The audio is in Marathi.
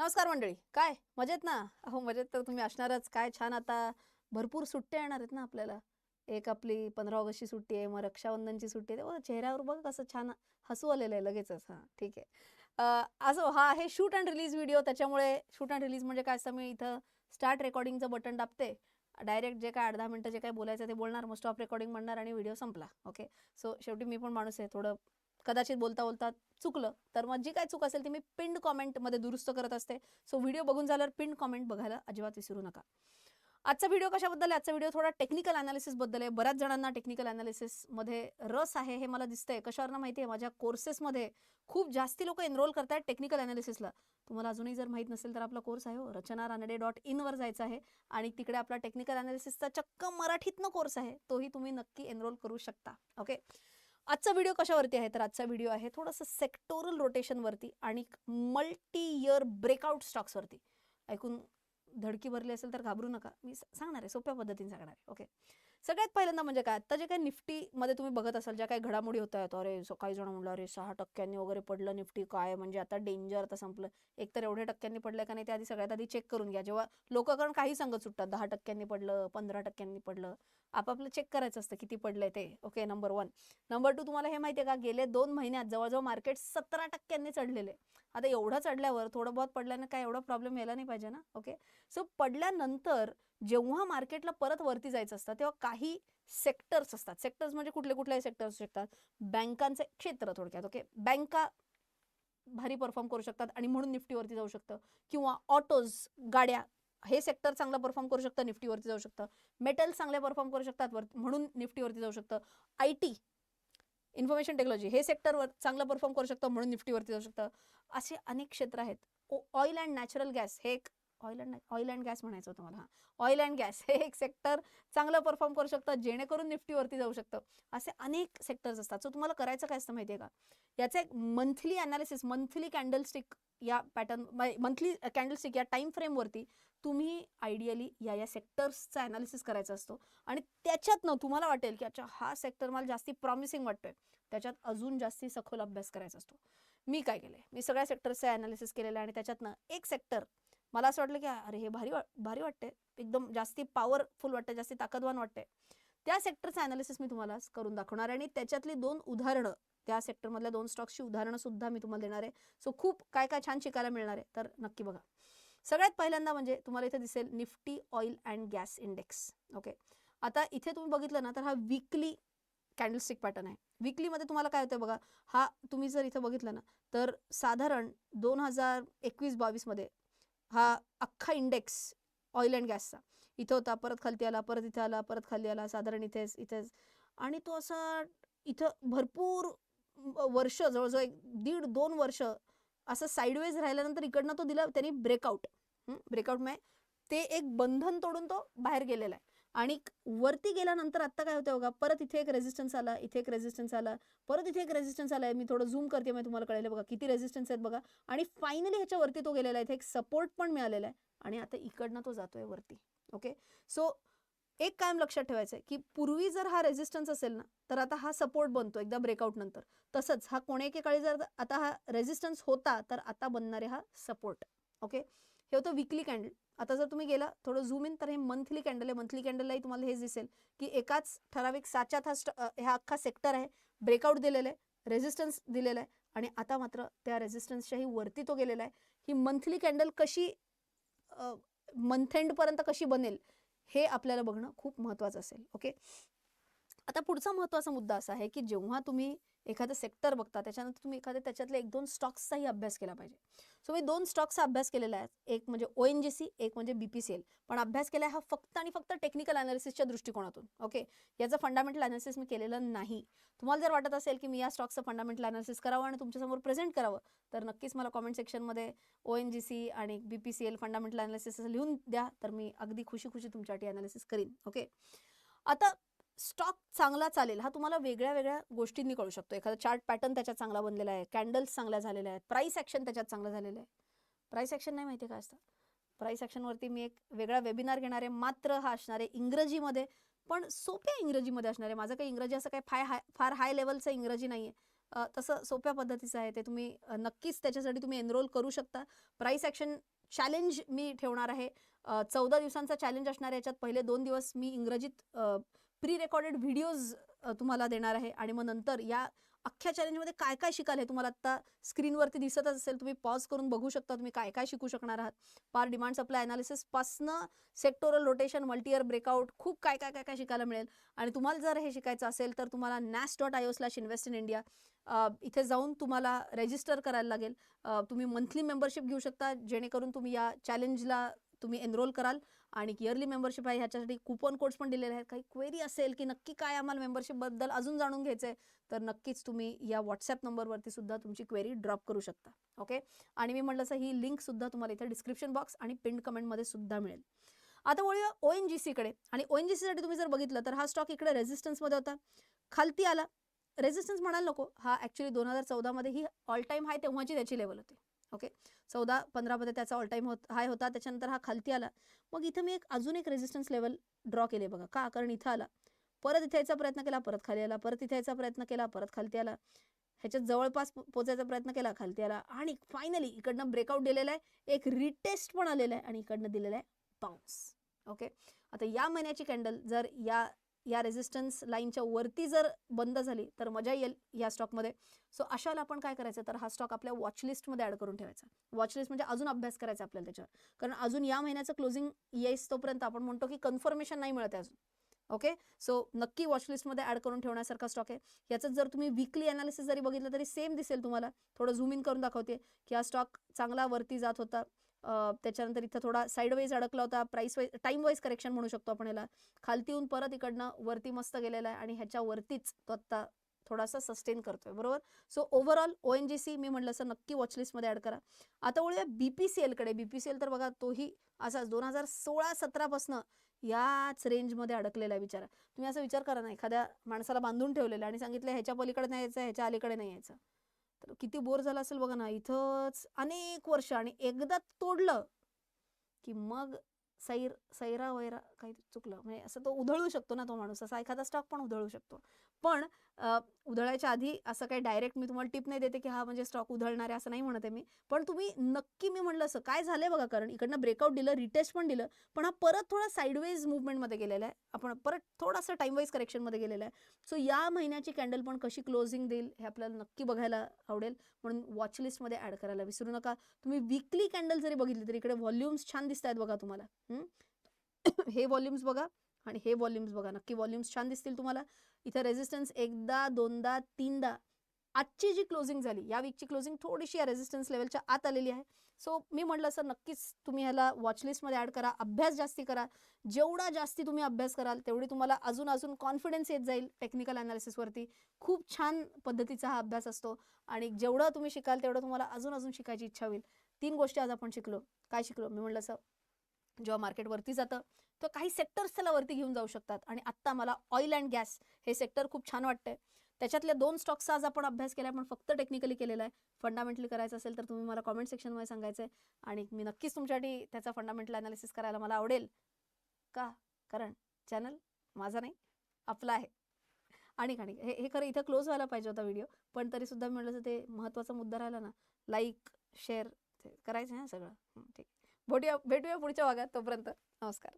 नमस्कार मंडळी. काय? मजेत ना? अहो मजेत तर तुम्ही असणारच. काय छान आता भरपूर सुट्ट्या येणार आहेत ना आपल्याला. एक आपली पंधरा ऑगस्टची सुट्टी आहे मग रक्षाबंधनची सुट्टी आहे. चेहऱ्यावर बघ कसं छान हसू आलेलं आहे लगेचच. हां ठीक आहे. असं हा आहे शूट अँड रिलीज व्हिडिओ त्याच्यामुळे शूट अँड रिलीज म्हणजे काय असं मी इथं स्टार्ट रेकॉर्डिंगचं बटन दाबते डायरेक्ट जे काय अर्धा मिनटं जे काय बोलायचं ते बोलणार. मग स्टॉप रेकॉर्डिंग म्हणणार आणि व्हिडिओ संपला. ओके सो शेवटी मी पण माणूस आहे. थोडं कदाचित बोलता बोलता चुकलं. तर मग जी काय चूक असेल ती मी पिंड कॉमेंटमध्ये दुरुस्त करत असते. सो व्हिडिओ बघून झाल्यावर पिंड कॉमेंट बघायला अजिबात विसरू नका. आजचा व्हिडिओ कशाबद्दल आहे? आजचा व्हिडिओ थोडा टेक्निकल अनालिसिसबद्दल आहे. बऱ्याच जणांना टेक्निकल अनालिसिसमध्ये रस आहे हे मला दिसतंय. कशावरनं माहिती आहे माझ्या कोर्सेसमध्ये खूप जास्ती लोक एनरोल करतायत टेक्निकल अनालिसिसला तुम्हाला अजूनही जर माहीत नसेल तर आपला कोर्स आहे हो. रचना रानडे डॉट इनवर जायचं आहे. आणि तिकडे आपला टेक्निकल अनालिसिसचा चक्क मराठीतनं कोर्स आहे. तोही तुम्ही नक्की एनरोल करू शकता. ओके आजचा व्हिडिओ कशावरती आहे? तर आजचा व्हिडिओ आहे थोडंसं सेक्टोरल रोटेशनवरती आणि मल्टी इयर ब्रेकआउट स्टॉक्सवरती ऐकून धडकी भरली असेल तर घाबरू नका. मी सांगणार आहे सोप्या पद्धतीने सांगणार आहे. ओके सगळ्यात पहिल्यांदा म्हणजे काय? आता जे काही निफ्टीमध्ये तुम्ही बघत असाल ज्या काही घडामोडी होत आहेत अरे काही जण म्हणलं अरे सहा टक्क्यांनी वगैरे पडलं निफ्टी काय? म्हणजे आता डेंजर आता संपलं. एक तर एवढ्या टक्क्यांनी पडलं का नाही ते आधी सगळ्यात आधी चेक करून घ्या. जेव्हा लोक कारण काही सांगत सुटतात दहा टक्क्यांनी पडलं पंधरा टक्क्यांनी पडलं आपापलं चेक करायचं असतं किती पडलंय ते. Okay number one. Number two तुम्हाला हे माहिती आहे का? गेले दोन महिन्यात जवळजवळ मार्केट सतरा टक्क्यांनी चढलेले. आता एवढं चढल्यावर थोडं बहुत पडल्यानं काय एवढा प्रॉब्लेम यायला नाही पाहिजे ना? ओके? सो पडल्यानंतर जेव्हा मार्केटला परत वरती जायचं असतं तेव्हा काही सेक्टर्स असतात. सेक्टर्स म्हणजे कुठले कुठले सेक्टर्स असू शकतात. बँकांचे क्षेत्र थोडक्यात ओके बँका भारी परफॉर्म करू शकतात आणि म्हणून निफ्टीवरती जाऊ शकतं. किंवा ऑटोज गाड्या हे सेक्टर चांगला परफॉर्म करू शकतं निफ्टीवरती जाऊ शकतं. मेटल चांगले परफॉर्म करू शकतात वर म्हणून निफ्टीवरती जाऊ शकतं. आय टी इन्फॉर्मेशन टेक्नॉलॉजी हे सेक्टरवर चांगलं परफॉर्म करू शकतं म्हणून निफ्टीवरती जाऊ शकतं. असे अनेक क्षेत्र आहेत. ऑइल अँड नॅचरल गॅस हे एक oil and oil and gas म्हणायचं होतं मला हां. ऑइल अँड गॅस हे एक सेक्टर चांगलं परफॉर्म करू शकतं जेणेकरून निफ्टीवरती जाऊ शकतं. असे अनेक सेक्टर्स असतात. सो तुम्हाला करायचं काय असतं माहिती आहे का? याचं एक मंथली अनालिसिस मंथली कॅन्डलस्टिक या पॅटर्न मंथली कॅन्डलस्टिक या टाईम फ्रेमवरती तुम्ही आयडियली या या सेक्टर्सचा अनालिसिस करायचा असतो. आणि त्याच्यातनं तुम्हाला वाटेल की अच्छा हा सेक्टर मला जास्ती प्रॉमिसिंग वाटतोय. त्याच्यात अजून जास्ती सखोल अभ्यास करायचा असतो. मी काय केलंय? मी सगळ्या सेक्टर्सचं अनालिसिस केलेलं आणि त्याच्यातनं एक सेक्टर मला असं वाटलं की अरे हे भारी वा भारी वाटते एकदम जास्ती पॉवरफुल वाटते जास्ती ताकदवान वाटते त्या सेक्टरचं अनालिसिस मी तुम्हाला करून दाखवणार आहे. आणि त्याच्यातली दोन उदाहरणं त्या सेक्टरमधल्या दोन स्टॉक्सची उदाहरणं सुद्धा मी तुम्हाला देणार आहे. सो खूप काय काय छान शिकायला मिळणार आहे. तर नक्की बघा. सगळ्यात पहिल्यांदा म्हणजे तुम्हाला इथे दिसेल Nifty oil and gas index okay आता इथे तुम्ही बघितलं ना तर हा वीकली कॅन्डलस्टिक पॅटर्न आहे. वीकलीमध्ये तुम्हाला काय होतं बघा? हा तुम्ही जर इथं बघितलं ना तर साधारण दोन हजार एकवीस बावीसमध्ये हा अख्खा इंडेक्स ऑइल अँड गॅसचा इथं होता परत खालती आला परत इथं आला परत खाली आला साधारण इथेच इथेच. आणि तो असा इथं भरपूर वर्ष जवळजवळ एक दीड दोन वर्ष असं साईडवेज राहिल्यानंतर इकडनं तो दिला त्यांनी ब्रेकआउट ब्रेकआउट म्हणजे ते एक बंधन तोडून तो बाहेर गेलेला आहे. आणि वरती गेल्यानंतर आत्ता काय होतं बघा परत इथे एक रेजिस्टन्स आला इथे एक रेजिस्टन्स आला परत इथे एक रेजिस्टन्स आला आहे मी थोडं झूम करते मग तुम्हाला कळेल बघा किती रेजिस्टन्स आहेत बघा. आणि फायनली ह्याच्यावरती तो गेलेला आहे. इथे एक सपोर्ट पण मिळालेला आहे. आणि आता इकडनं तो जातोय वरती. ओके सो एक कायम लक्षात ठेवायचं आहे की पूर्वी जर हा रेझिस्टन्स असेल ना तर आता हा सपोर्ट बनतो एकदा ब्रेकआउट नंतर. तसंच हा कोणे एकेकाळी जर आता हा रेझिस्टन्स होता तर आता बनणारे हा सपोर्ट ओके हे होतं विकली कॅन्डल आता जर तुम्ही गेला थोडं झूम इन तर हे मंथली कॅन्डल आहे. मंथली कॅन्डललाही तुम्हाला हेच दिसेल की एकाच ठराविक साच्यात हा हा अख्खा सेक्टर आहे. ब्रेकआउट दिलेला आहे रेझिस्टन्स दिलेला आहे आणि आता मात्र त्या रेझिस्टन्सच्याही वरती तो गेलेला आहे. ही मंथली कॅन्डल कशी मंथ एंडपर्यंत कशी बनेल हे आपल्याला बघणं खूप महत्त्वाचं असेल. ओके आता पुढचा महत्त्वाचा मुद्दा असा आहे की जेव्हा तुम्ही एखादं सेक्टर बघता त्याच्यानंतर तुम्ही एखाद्या त्याच्यातले एक दोन स्टॉक्सचाही अभ्यास केला पाहिजे. सो मी दोन स्टॉक्सचा अभ्यास केलेला आहे. एक म्हणजे ओ एन जी सी एक म्हणजे बी पी सी एल पण अभ्यास केला आहे हा फक्त आणि फक्त टेक्निकल अनालिसिसच्या दृष्टिकोनातून ओके याचं फंडामेंटल अनालिसिस मी केलेलं नाही. तुम्हाला जर वाटत असेल की मी या स्टॉक्सचं फंडामेंटल अनालिसिस करावं आणि तुमच्यासमोर प्रेझेंट करावं तर नक्कीच मला कॉमेंट सेक्शनमध्ये ओ एन जी सी आणि B P C L fundamental analysis लिहून द्या तर मी अगदी खुशी खुशी तुमच्यासाठी अनालिसिस करीन ओके आता स्टॉक चांगला चालेल हा तुम्हाला वेगळ्या वेगळ्या गोष्टींनी कळू शकतो. एखादा चार्ट पॅटर्न त्याच्यात चांगला बनलेला आहे कॅन्डल्स चांगल्या झालेल्या आहेत प्राईस ॲक्शन त्याच्यात चांगलं झालेलं आहे. प्राईस ॲक्शन नाही माहिती काय असतं प्राईस ॲक्शनवरती मी एक वेगळा वेबिनार घेणार आहे मात्र हा असणार आहे इंग्रजीमध्ये पण सोप्या इंग्रजीमध्ये असणार आहे. माझं काही इंग्रजी असं काही फाय हाय फार हाय लेवलचं इंग्रजी नाही आहे. तसं सोप्या पद्धतीचं आहे ते तुम्ही नक्कीच त्याच्यासाठी तुम्ही एनरोल करू शकता. प्राईस ॲक्शन चॅलेंज मी ठेवणार आहे. चौदा दिवसांचा चॅलेंज असणार आहे. याच्यात पहिले दोन दिवस मी इंग्रजीत प्री रेकॉर्डेड व्हिडिओज तुम्हाला देणार आहे. आणि मग नंतर या अख्ख्या चॅलेंजमध्ये काय काय शिकाल हे तुम्हाला आत्ता स्क्रीनवरती दिसतच असेल. तुम्ही पॉज करून बघू शकता तुम्ही काय काय शिकू शकणार आहात. पार डिमांड सप्लाय अनालिसिसपासनं सेक्टोरल रोटेशन मल्टीयर ब्रेकआउट खूप काय काय काय काय शिकायला मिळेल. आणि तुम्हाला जर हे शिकायचं असेल तर तुम्हाला nas dot I O slash invest in India इथे जाऊन तुम्हाला रजिस्टर करायला लागेल. तुम्ही मंथली मेंबरशिप घेऊ शकता. जेणेकरून तुम्ही या चॅलेंजला तुम्ही एनरोल कराल. आणि इयरली मेंबरशिप आहे ह्याच्यासाठी कुपन कोड्स पण दिलेले आहेत. काही क्वेरी असेल की नक्की काय आम्हाला मेंबरशिपबद्दल अजून जाणून घ्यायचं आहे तर नक्कीच तुम्ही या व्हॉट्सॲप नंबरवरती सुद्धा तुमची क्वेरी ड्रॉप करू शकता. ओके आणि मी म्हटलं असं ही लिंक सुद्धा तुम्हाला इथे डिस्क्रिप्शन बॉक्स आणि पिंड कमेंटमध्ये सुद्धा मिळेल. आता वळूया ओ एन जी सीकडे आणि ओ एन जी सीसाठी तुम्ही जर बघितलं तर हा स्टॉक इकडे रेझिस्टन्समध्ये होता. खालती आला. रेझिस्टन्स म्हणायला नको. हा ॲक्च्युली दोन हजार चौदामध्ये ही ऑल टाईम हाय तेव्हाची त्याची लेवल होती. ओके? चौदा पंधरामध्ये त्याचा ऑल टाईम होत हाय होता. त्याच्यानंतर हा खालती आला. मग इथं मी एक अजून एक रेझिस्टन्स लेवल ड्रॉ केले बघा. का? कारण इथं आला. परत इथे यायचा प्रयत्न केला परत खाली आला. परत इथे यायचा प्रयत्न केला परत खालती आला. ह्याच्यात जवळपास पो- पोचायचा प्रयत्न केला खालती आला. आणि फायनली इकडनं ब्रेकआउट दिलेला आहे. एक रिटेस्ट पण आलेला आहे आणि इकडनं दिलेला आहे बाउन्स ओके? आता या महिन्याची कॅन्डल जर या या रेझिस्टन्स लाईनच्या वरती जर बंद झाली तर मजा येईल या स्टॉकमध्ये सो अशाला आपण काय करायचं? तर हा स्टॉक आपल्या वॉचलिस्टमध्ये ॲड करून ठेवायचा. वॉचलिस्ट म्हणजे अजून अभ्यास करायचा आपल्याला त्याच्यावर. कारण अजून या महिन्याचं क्लोजिंग येईस तोपर्यंत आपण म्हणतो की कन्फर्मेशन नाही मिळत अजून. ओके सो नक्की वॉचलिस्टमध्ये ॲड करून ठेवण्यासारखा स्टॉक आहे. याचं जर तुम्ही विकली अनालिसिस जरी बघितलं तरी सेम दिसेल तुम्हाला. थोडं झूम इन करून दाखवते की हा स्टॉक चांगला वरती जात होता. त्याच्यानंतर इथं थोडा साईडवाईज अडकला होता. Price wise time wise correction म्हणू शकतो आपण याला. खालती येऊन परत इकडनं वरती मस्त गेलेला आहे आणि ह्याच्यावरतीच तो आत्ता थोडासा सस्टेन करतोय. बरोबर? So overall O N G C मी म्हटलं असं नक्की वॉचलिस्टमध्ये ॲड करा. आता वळूया बी पी सी एलकडे बी पी सी एल तर बघा तोही असाच दोन हजार सोळा सतरापासनं याच रेंजमध्ये अडकलेला आहे बिचारा. तुम्ही असा विचार करा ना एखाद्या माणसाला बांधून ठेवलेला आणि सांगितलं ह्याच्या पलीकडे नाही यायचं ह्याच्या अलीकडे नाही यायचं. तर किती बोर झाला असेल बघा ना इथंच अनेक वर्ष आणि एकदा तोडलं की मग सैर सैरा वैरा काही चुकलं. म्हणजे असं तो उधळू शकतो ना तो माणूस असा एखादा स्टॉक पण उधळू शकतो. पण उधळायच्या आधी असं काही डायरेक्ट मी तुम्हाला टिप नाही देते की हा म्हणजे स्टॉक उधळणार आहे असं नाही म्हणत आहे मी. पण तुम्ही नक्की मी म्हटलं असं काय झालंय बघा कारण इकडनं ब्रेकआउट दिलं रिटेस्ट पण दिलं पण हा परत थोडा साईडवेज मुवमेंटमध्ये गेलेला आहे. आपण परत थोडासा टाईमवाईज करेक्शनमध्ये गेलेला आहे. सो या महिन्याची कॅन्डल पण कशी क्लोजिंग देईल हे आपल्याला नक्की बघायला आवडेल. म्हणून वॉच लिस्टमध्ये ॲड करायला विसरू नका. तुम्ही वीकली कॅन्डल जरी बघितली तरी इकडे व्हॉल्यूम्स छान दिसत आहेत बघा तुम्हाला. हे? व्हॉल्यूम्स बघा. आणि हे वॉल्यूम्स बघा नक्की व्हॉल्यूम्स छान दिसतील तुम्हाला. इथं रेझिस्टन्स एकदा दोनदा तीनदा. आजची जी क्लोजिंग झाली या वीकची क्लोजिंग थोडीशी या रेझिस्टन्स लेवलच्या आत आलेली आहे. सो मी म्हटलं असं नक्कीच तुम्ही ह्याला वॉचलिस्टमध्ये ॲड करा अभ्यास जास्ती करा. जेवढा जास्ती तुम्ही अभ्यास कराल तेवढी तुम्हाला अजून अजून कॉन्फिडन्स येत जाईल टेक्निकल अनालिसिसवरती खूप छान पद्धतीचा हा अभ्यास असतो आणि जेवढं तुम्ही शिकाल तेवढं तुम्हाला अजून अजून शिकायची इच्छा होईल. तीन गोष्टी आज आपण शिकलो. काय शिकलो? मी म्हटलं असं जेव्हा मार्केटवरती जातं तर काही सेक्टर्स त्याला वरती घेऊन जाऊ शकतात. आणि आत्ता मला ऑइल अँड गॅस हे सेक्टर खूप छान वाटतंय. त्याच्यातल्या दोन स्टॉक्सचा आज आपण अभ्यास केला पण फक्त टेक्निकली केलेला आहे. फंडामेंटली करायचं असेल तर तुम्ही मला कॉमेंट सेक्शनमध्ये सांगायचं आहे आणि मी नक्कीच तुमच्यासाठी त्याचा फंडामेंटल अनालिसिस करायला मला आवडेल का? कारण चॅनल माझा नाही आपला आहे. आणि आणि हे हे खरं इथं क्लोज व्हायला पाहिजे होता व्हिडिओ पण तरीसुद्धा मी म्हटलं तर ते महत्त्वाचा मुद्दा राहिला ना. लाईक शेअर करायचं आहे ना सगळं. ठीक. भेटूया भेटूया पुढच्या भागात तोपर्यंत नमस्कार